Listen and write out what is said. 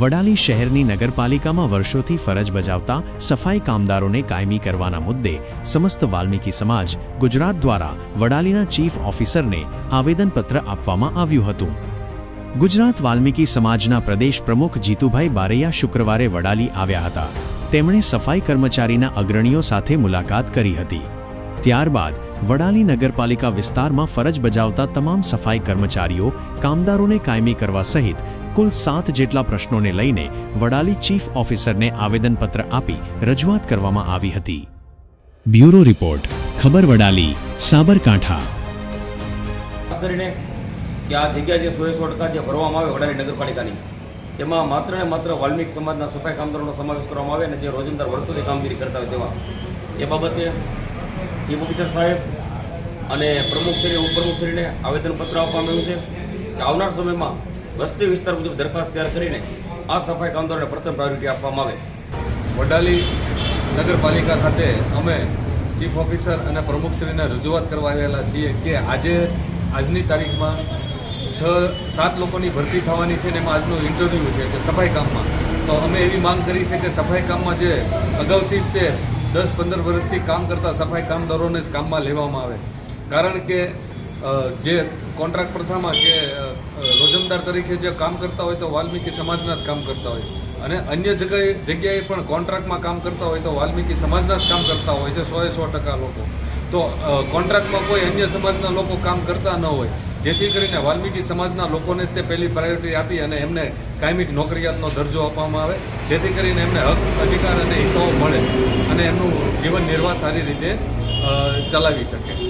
વડાલી શહેરની નગરપાલિકામાં વર્ષોથી ફરજ બજાવતા સફાઈ કામદારોને કાયમી કરવાના મુદ્દે સમસ્ત વાલ્મીકી સમાજ ગુજરાત દ્વારા વડાલીના ચીફ ઓફિસરને આવેદનપત્ર આપવામાં આવ્યું હતું. ગુજરાત વાલ્મીકી સમાજના પ્રદેશ પ્રમુખ જીતુભાઈ બારૈયા શુક્રવારે વડાલી આવ્યા હતા. તેમણે સફાઈ કર્મચારીના અગ્રણીઓ સાથે મુલાકાત કરી હતી. ત્યારબાદ વડાલી નગરપાલિકા વિસ્તારમાં ફરજ બજાવતા તમામ સફાઈ કર્મચારીઓ કામદારોને કાયમી કરવા સહિત કુલ સાત જેટલા પ્રશ્નોને લઈને વડાલી ચીફ ઓફિસરને આવેદનપત્ર આપી રજૂઆત કરવામાં આવી હતી. બ્યુરો રિપોર્ટ, ખબર વડાલી, સાબરકાંઠા. કરીને કે આ જગ્યા જે સો સો ટકા જે ભરવામાં આવે વડાલી નગરપાલિકાની, તેમાં માત્ર ને માત્ર વાલ્મીક સમાજના સફાઈ કામદારોનો સમાવેશ કરવામાં આવે અને જે રોજંદાર વર્ષોથી કામગીરી કરતા હોય તેવા. એ બાબતે ચીફ ઓફિસર સાહેબ અને પ્રમુખશ્રી ઉપપ્રમુખશ્રીને આવેદનપત્ર આપવામાં આવ્યું છે કે આવનાર સમયમાં વસ્તી વિસ્તાર મુજબ દરખાસ્ત તૈયાર કરીને આ સફાઈ કામદારોને પ્રથમ પ્રાયોરિટી આપવામાં આવે. વડાલી નગરપાલિકા ખાતે અમે ચીફ ઓફિસર અને પ્રમુખશ્રીને રજૂઆત કરવા આવેલા છીએ કે આજે, આજની તારીખમાં છ, સાત લોકોની ભરતી થવાની છે ને એમાં આજનું ઇન્ટરવ્યૂ છે કે સફાઈ કામમાં. તો અમે એવી માંગ કરી છે કે સફાઈ કામમાં જે અગાઉથી જ તે દસ, પંદર વર્ષથી કામ કરતા સફાઈ કામદારોને જ કામમાં લેવામાં આવે. કારણ કે જે કોન્ટ્રાક્ટ પ્રથામાં કે રોજમદાર તરીકે જે કામ કરતા હોય તો વાલ્મીકી સમાજના જ કામ કરતા હોય. અને અન્ય જગ્યાએ જગ્યાએ પણ કોન્ટ્રાક્ટમાં કામ કરતા હોય તો વાલ્મીકી સમાજના જ કામ કરતા હોય છે સોએ સો ટકા લોકો. તો કોન્ટ્રાક્ટમાં કોઈ અન્ય સમાજના લોકો કામ કરતા ન હોય. જેથી કરીને વાલ્મીકી સમાજના લોકોને તે પહેલી પ્રાયોરિટી આપી અને એમને કાયમિક નોકરિયાતનો દરજ્જો આપવામાં આવે. જેથી કરીને એમને હક, અધિકાર અને હિસ્સાઓ મળે અને એમનું જીવન નિર્વાહ સારી રીતે ચલાવી શકે.